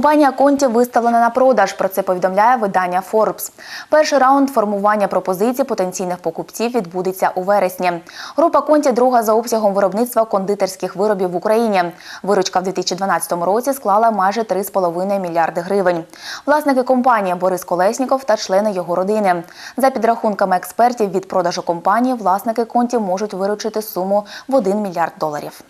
Компанія Конті виставлена на продаж. Про це повідомляє видання Forbes. Перший раунд формування пропозицій потенційних покупців відбудеться у вересні. Група Конті друга за обсягом виробництва кондитерських виробів в Україні. Виручка в 2012 році склала майже 3,5 мільярди гривень. Власники компанії Борис Колесніков та члени його родини. За підрахунками експертів від продажу компанії, власники Конті можуть виручити суму в 1 мільярд доларів.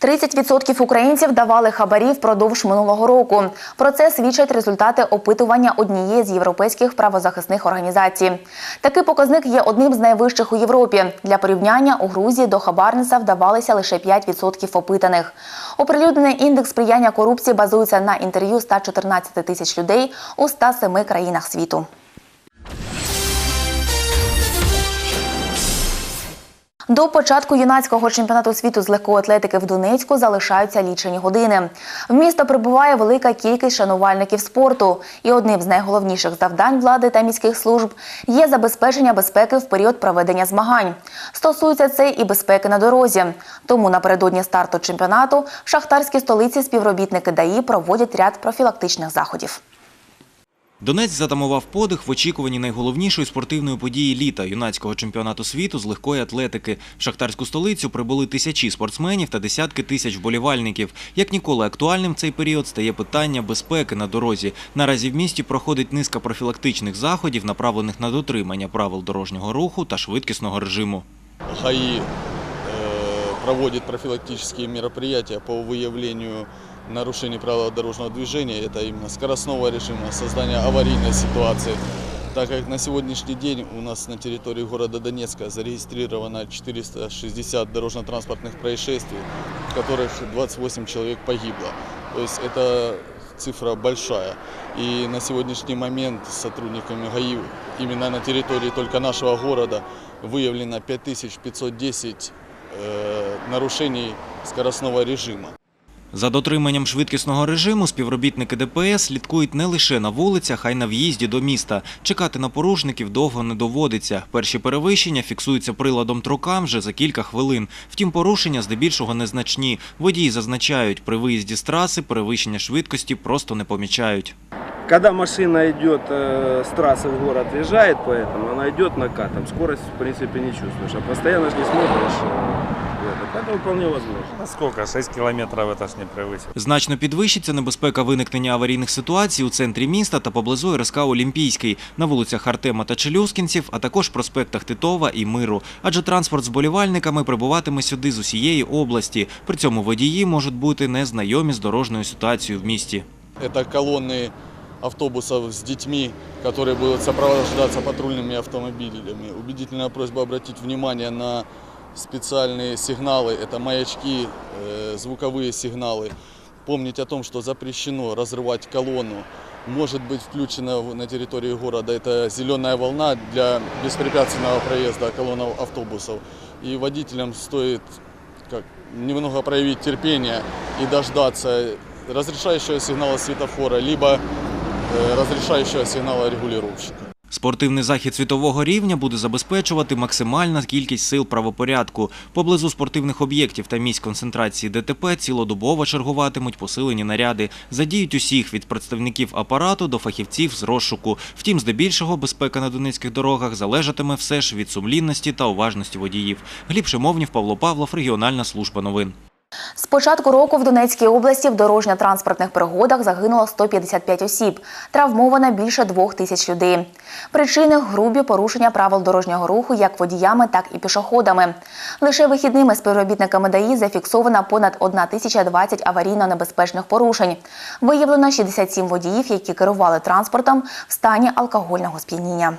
30% українців давали хабарі впродовж минулого року. Про це свідчать результати опитування однієї з європейських правозахисних організацій. Такий показник є одним з найвищих у Європі. Для порівняння у Грузії до хабарництва вдавалися лише 5% опитаних. Оприлюднений індекс сприяння корупції базується на інтерв'ю 114 тисяч людей у 107 країнах світу. До початку юнацького чемпіонату світу з легкої атлетики в Донецьку залишаються лічені години. В місто прибуває велика кількість шанувальників спорту, і одним з найголовніших завдань влади та міських служб є забезпечення безпеки в період проведення змагань. Стосується це і безпеки на дорозі. Тому напередодні старту чемпіонату в шахтарській столиці співробітники ДАІ проводять ряд профілактичних заходів. Донець затамував подих в очікуванні найголовнішої спортивної події літа юнацького чемпіонату світу з легкої атлетики. В шахтарську столицю прибули тисячі спортсменів та десятки тисяч вболівальників. Як ніколи актуальним цей період стає питання безпеки на дорозі. Наразі в місті проходить низка профілактичних заходів, направлених на дотримання правил дорожнього руху та швидкісного режиму. ГАИ э, проводит профилактические мероприятия по выявлению нарушений правил дорожного движения. Это именно скоростного режима, создания аварийной ситуации. Так как на сегодняшний день у нас на территории города Донецка зарегистрировано 460 дорожно-транспортных происшествий, в которых 28 человек погибло. То есть это цифра большая. И на сегодняшний момент сотрудниками ГАИ именно на территории только нашего города выявлено 5510 э, нарушений скоростного режима. За дотриманням швидкісного режиму співробітники ДПС слідкують не лише на вулицях, а й на в'їзді до міста. Чекати на порушників довго не доводиться. Перші перевищення фіксуються приладом трукам вже за кілька хвилин. Втім, порушення здебільшого незначні. Водії зазначають, при виїзді з траси перевищення швидкості просто не помічають. Когда машина идет э, с трассы в город, въезжает по этому, она идет накатом, скорость в принципе не чувствуешь, а постоянно же не смотришь, э, это, поэтому вполне возможно. На сколько? 6 километров это ж не превысил. Значно підвищиться небезпека виникнення аварійних ситуацій у центрі міста та поблизу РСК Олімпійський, на вулицях Артема та Челюскінців, а також проспектах Титова і Миру. Адже транспорт з болівальниками прибуватиме сюди з усієї області. При цьому водії можуть бути незнайомі з дорожньою ситуацією в місті. Это колонны автобусов с детьми, которые будут сопровождаться патрульными автомобилями. Убедительная просьба обратить внимание на специальные сигналы, это маячки, э, звуковые сигналы. Помнить о том, что запрещено разрывать колонну. Может быть включена на территории города это зеленая волна для беспрепятственного проезда колонн автобусов. И водителям стоит как, немного проявить терпение и дождаться разрешающего сигнала светофора, либо э, разрешающего сигнала регулировщика. Спортивний захід світового рівня буде забезпечувати максимальна кількість сил правопорядку. Поблизу спортивних об'єктів та місць концентрації ДТП цілодобово чергуватимуть посилені наряди. Задіють усіх від представників апарату до фахівців з розшуку. Втім, здебільшого безпека на донецьких дорогах залежатиме все ж від сумлінності та уважності водіїв. Гліб Шимовнів, Павло Павлов, регіональна служба новин. З початку року в Донецькій області в дорожньо-транспортних пригодах загинуло 155 осіб, травмовано більше двох тисяч людей. Причини грубі порушення правил дорожнього руху як водіями, так і пішоходами. Лише вихідними співробітниками ДАІ зафіксовано понад 1020 аварійно-небезпечних порушень. Виявлено 67 водіїв, які керували транспортом в стані алкогольного сп'яніння.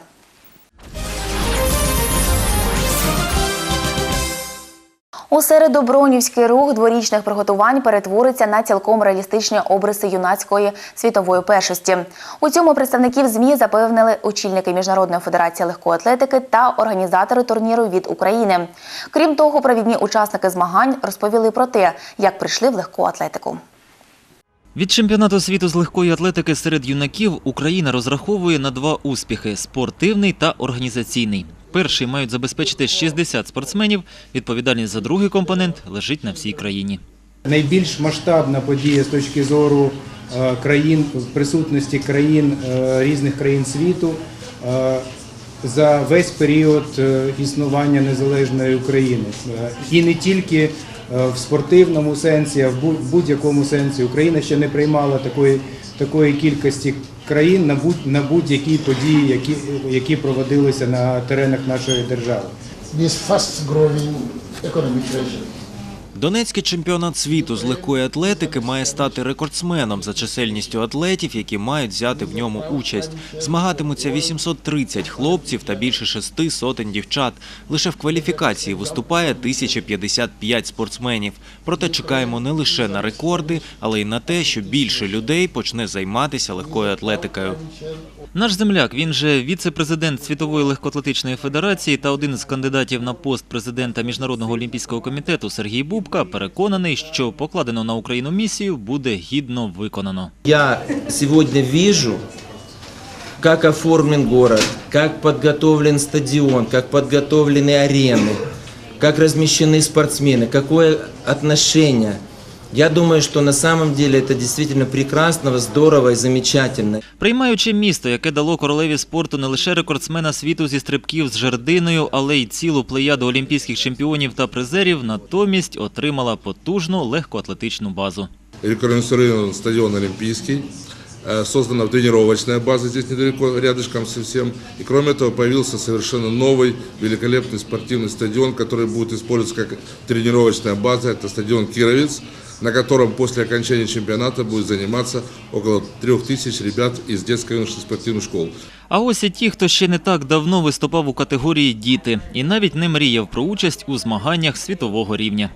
У середу Бронівський рух дворічних приготувань перетвориться на цілком реалістичні обриси юнацької світової першості. У цьому представників ЗМІ запевнили очільники Міжнародної федерації легкої атлетики та організатори турніру від України. Крім того, провідні учасники змагань розповіли про те, як прийшли в легку атлетику. Від чемпіонату світу з легкої атлетики серед юнаків Україна розраховує на два успіхи спортивний та організаційний. Перший мають забезпечити 60 спортсменів. Відповідальність за другий компонент лежить на всій країні. Найбільш масштабна подія з точки зору е, країн присутності країн е, різних країн світу е, за весь період існування незалежної України. І не тільки в спортивному сенсі, а в будь- будь-якому сенсі. Україна ще не приймала такої, такої кількості країн на будь- на будь-які події, які, які проводилися на теренах нашої держави. this fast growing economic region. Донецький чемпіонат світу з легкої атлетики має стати рекордсменом за чисельністю атлетів, які мають взяти в ньому участь. Змагатимуться 830 хлопців та більше шести сотень дівчат. Лише в кваліфікації виступає 1055 спортсменів. Проте чекаємо не лише на рекорди, але й на те, що більше людей почне займатися легкою атлетикою. Наш земляк, він же віце-президент Світової легкоатлетичної федерації та один з кандидатів на пост президента Міжнародного олімпійського комітету Сергій Бубка, переконаний, що покладену на Україну місію буде гідно виконано. Я сегодня вижу, как оформлен город, как подготовлен стадион, как подготовлены арены, как размещены спортсмены, какое отношение. Я думаю, что на самом деле это действительно прекрасно, здорово и замечательно. Приймаючи місто, яке дало королеві спорту не лише рекордсмена світу зі стрибків з жердиною, але й цілу плеяду олімпійських чемпіонів та призерів, натомість отримала потужну легкоатлетичну базу. реконструирован стадион Олимпийский, э, создана тренировочная база здесь недалеко, рядышком совсем. И кроме этого появился совершенно новый, великолепный спортивный стадион, который будет использоваться как тренировочная база. Это стадион Кировец, на котором после окончания чемпионата будет заниматься около трех тысяч ребят из детско-юношеских спортивных школ. А ось і ті, хто ще не так давно виступав у категорії діти і навіть не мріяв про участь у змаганнях світового рівня.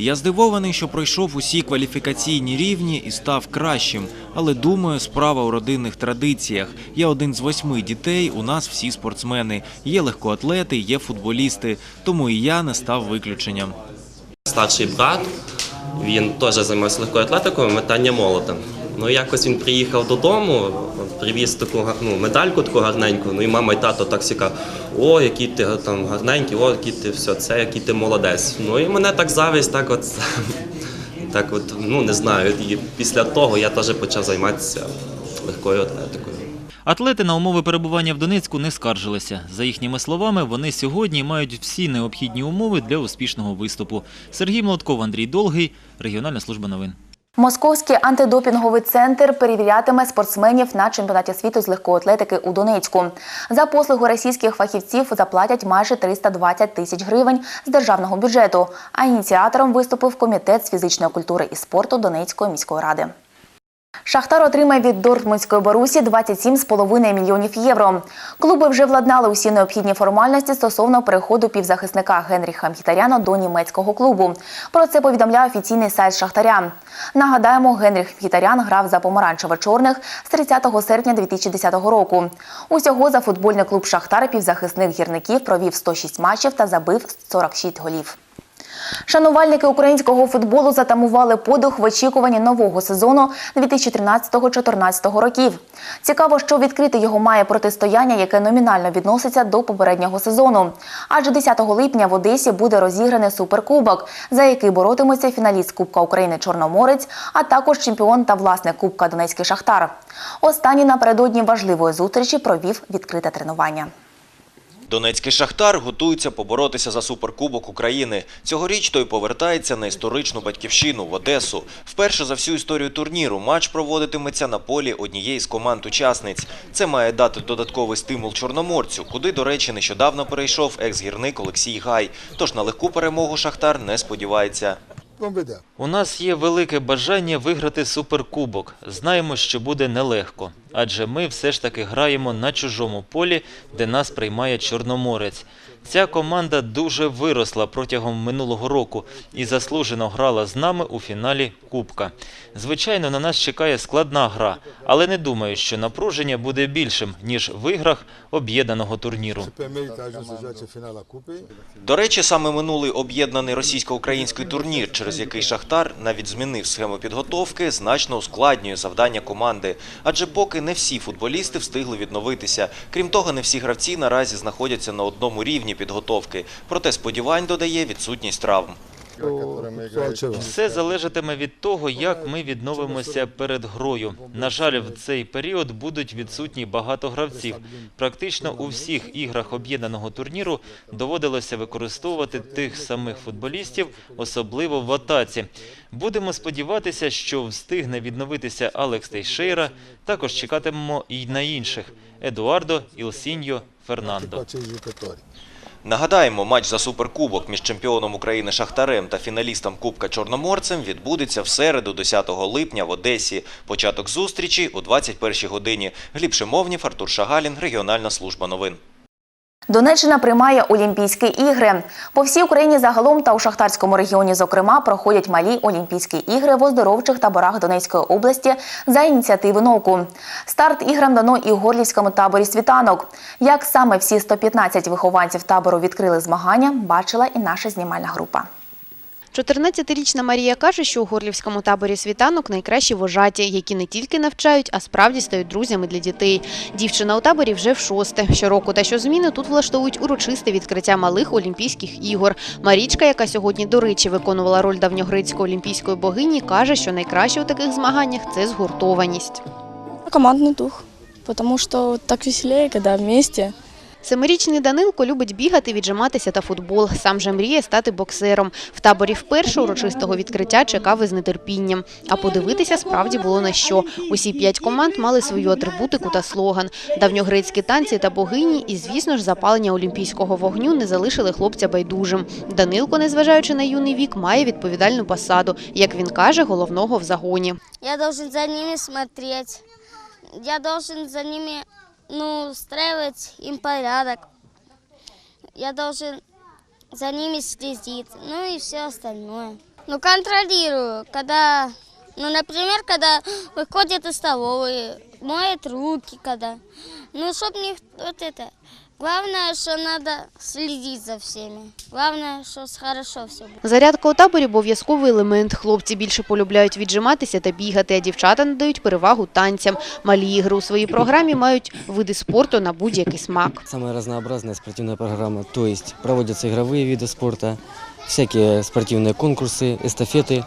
Я здивований, що пройшов усі кваліфікаційні рівні і став кращим. Але думаю, справа у родинних традиціях. Я один з восьми дітей. У нас всі спортсмени. Є легкоатлети, є футболісти. Тому і я не став виключенням. старший брат, він теж займався легкою атлетикою, метання молота. Ну якось він приїхав додому, привіз таку ну, медальку таку гарненьку. Ну і мама і тато так кажуть, о, який ти там гарненький, о, який ти все, це який ти молодець. Ну і мене так завість, так от так от, ну не знаю. І після того я теж почав займатися легкою атлетикою. Атлети на умови перебування в Донецьку не скаржилися. За їхніми словами, вони сьогодні мають всі необхідні умови для успішного виступу. Сергій Молотков, Андрій Долгий, регіональна служба новин. Московський антидопінговий центр перевірятиме спортсменів на чемпіонаті світу з легкої атлетики у Донецьку. За послугу російських фахівців заплатять майже 320 тисяч гривень з державного бюджету. А ініціатором виступив комітет з фізичної культури і спорту Донецької міської ради. Шахтар отримає від Дортмундської Борусі 27,5 мільйонів євро. Клуби вже владнали усі необхідні формальності стосовно переходу півзахисника Генріха Мхітаряна до німецького клубу. Про це повідомляє офіційний сайт Шахтаря. Нагадаємо, Генріх Мхітарян грав за помаранчево-чорних з 30 серпня 2010 року. Усього за футбольний клуб Шахтар півзахисник гірників провів 106 матчів та забив 46 голів. Шанувальники українського футболу затамували подих в очікуванні нового сезону 2013-2014 років. Цікаво, що відкрити його має протистояння, яке номінально відноситься до попереднього сезону. Адже 10 липня в Одесі буде розіграний суперкубок, за який боротимуться фіналіст Кубка України Чорноморець, а також чемпіон та власник Кубка Донецький Шахтар. Останній напередодні важливої зустрічі провів відкрите тренування. Донецький шахтар готується поборотися за суперкубок України. Цьогоріч той повертається на історичну батьківщину в Одесу. Вперше за всю історію турніру матч проводитиметься на полі однієї з команд-учасниць. Це має дати додатковий стимул чорноморцю, куди, до речі, нещодавно перейшов екс-гірник Олексій Гай. Тож на легку перемогу шахтар не сподівається. У нас є велике бажання виграти суперкубок. Знаємо, що буде нелегко, адже ми все ж таки граємо на чужому полі, де нас приймає Чорноморець. Ця команда дуже виросла протягом минулого року і заслужено грала з нами у фіналі Кубка. Звичайно, на нас чекає складна гра, але не думаю, що напруження буде більшим, ніж в іграх об'єднаного турніру. До речі, саме минулий об'єднаний російсько-український турнір, через який Шахтар навіть змінив схему підготовки, значно ускладнює завдання команди. Адже поки не всі футболісти встигли відновитися. Крім того, не всі гравці наразі знаходяться на одному рівні. Тижні підготовки. Проте сподівань додає відсутність травм. Все залежатиме від того, як ми відновимося перед грою. На жаль, в цей період будуть відсутні багато гравців. Практично у всіх іграх об'єднаного турніру доводилося використовувати тих самих футболістів, особливо в атаці. Будемо сподіватися, що встигне відновитися Алекс Тейшейра. Також чекатимемо і на інших – Едуардо, Ілсіньо, Фернандо. Нагадаємо, матч за суперкубок між чемпіоном України Шахтарем та фіналістом Кубка Чорноморцем відбудеться в середу, 10 липня в Одесі. Початок зустрічі о 21 годині. Гліб Шимовнів, Артур Шагалін, Регіональна служба новин. Донеччина приймає Олімпійські ігри. По всій Україні загалом та у Шахтарському регіоні, зокрема, проходять малі Олімпійські ігри в оздоровчих таборах Донецької області за ініціативи НОКу. Старт іграм дано і у Горлівському таборі світанок. Як саме всі 115 вихованців табору відкрили змагання, бачила і наша знімальна група. 14-річна Марія каже, що у Горлівському таборі світанок найкращі вожаті, які не тільки навчають, а справді стають друзями для дітей. Дівчина у таборі вже в шосте. Щороку та щозміни тут влаштовують урочисте відкриття малих Олімпійських ігор. Марічка, яка сьогодні, до речі, виконувала роль давньогрецької олімпійської богині, каже, що найкраще у таких змаганнях це згуртованість. Командный дух, потому что так веселее, когда вместе. Семирічний Данилко любить бігати, віджиматися та футбол. Сам же мріє стати боксером. В таборі вперше урочистого відкриття чекав із нетерпінням. А подивитися справді було на що. Усі п'ять команд мали свою атрибутику та слоган. Давньогрецькі танці та богині і, звісно ж, запалення олімпійського вогню не залишили хлопця байдужим. Данилко, незважаючи на юний вік, має відповідальну посаду, як він каже, головного в загоні. Я должен за ними смотреть. Я должен за ними, ну, устраивать им порядок. Я должен за ними следить, ну и все остальное. Ну, контролирую, когда, ну, например, когда выходят из столовой, моют руки, когда. Ну, чтоб не вот это. Главное, что надо следить за всеми. Главное, что хорошо все будет. Зарядка у таборі – обов'язковий елемент. Хлопці більше полюбляють віджиматися та бігати, а дівчата надають перевагу танцям. Малі ігри у своїй програмі мають види спорту на будь-який смак. Самая разнообразная спортивная программа, то есть проводятся игровые виды спорта, всякие спортивные конкурсы, эстафеты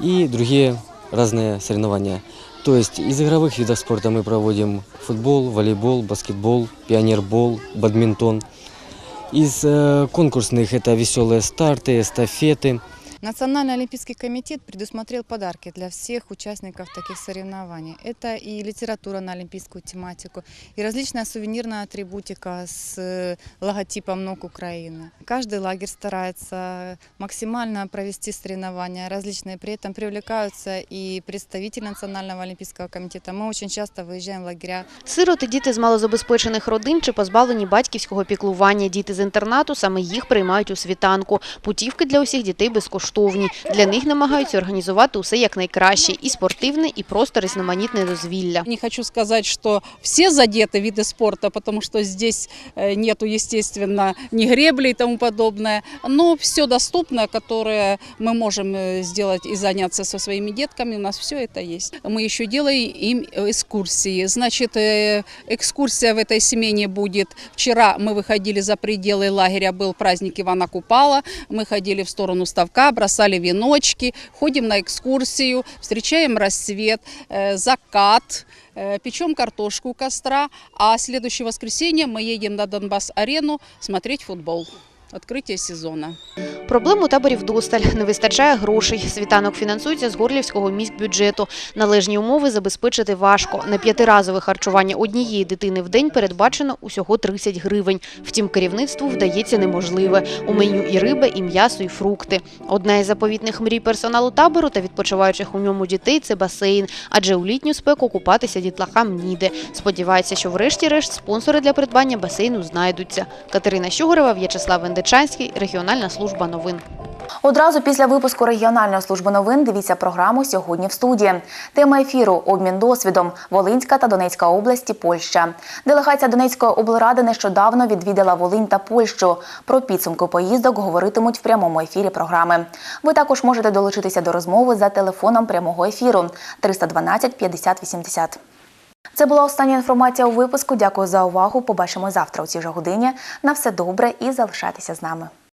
и другие разные соревнования. То есть из игровых видов спорта мы проводим футбол, волейбол, баскетбол, пионербол, бадминтон. Из э, конкурсных это веселые старты, эстафеты. Национальный олимпийский комитет предусмотрел подарки для всех участников таких соревнований. Это и литература на олимпийскую тематику, и различная сувенирная атрибутика с э, логотипом НОК Украины. Каждый лагерь старается максимально провести соревнования различные, при этом привлекаются и представители Национального олимпийского комитета. Мы очень часто выезжаем в лагеря Сироти, діти з малозабезпечених родин чи позбавлені батьківського піклування. Діти з інтернату, саме їх приймають у світанку. Путівки для усіх дітей безкоштовні. Для них намагаються організувати усе якнайкраще – і спортивне, і просто різноманітне дозвілля. Не хочу сказать, что все задеты виды спорта, потому что здесь э, нету, естественно, ни гребли и тому подобное, но все доступное, которое мы можем э, сделать и заняться со своими детками, у нас все это есть. Мы еще делаем им экскурсии. Значит, э, экскурсия в этой смене будет. Вчера мы выходили за пределы лагеря, был праздник Ивана Купала, мы ходили в сторону ставка, бросали веночки, ходим на экскурсию, встречаем рассвет, э, закат, э, печем картошку у костра, а следующее воскресенье мы едем на Донбасс-арену смотреть футбол. Открытие сезона. Проблем у таборі. Не вистачає грошей. Світанок фінансується з горлівського міськбюджету. Належні умови забезпечити важко. На п'ятиразове харчування однієї дитини в день передбачено усього 30 гривень. Втім, керівництву вдається неможливе. У меню і риба, і м'ясо, і фрукти. Одна із заповітних мрій персоналу табору та відпочиваючих у ньому дітей – це басейн. Адже у літню спеку купатися дітлахам ніде. Сподівається, що врешті-решт спонсори для придбання басейну знайдуться. Катерина Щугорева, В'ячеслав Вендичанський, Регіональна служба новин. Одразу після випуску регіональної служби новин дивіться програму сьогодні в студії. Тема ефіру обмін досвідом Волинська та Донецька області, Польща. Делегація Донецької облради нещодавно відвідала Волинь та Польщу. Про підсумки поїздок говоритимуть в прямому ефірі програми. Ви також можете долучитися до розмови за телефоном прямого ефіру 312 50 80. Це була остання інформація у випуску. Дякую за увагу. Побачимо завтра у цій же годині. На все добре і залишайтеся з нами.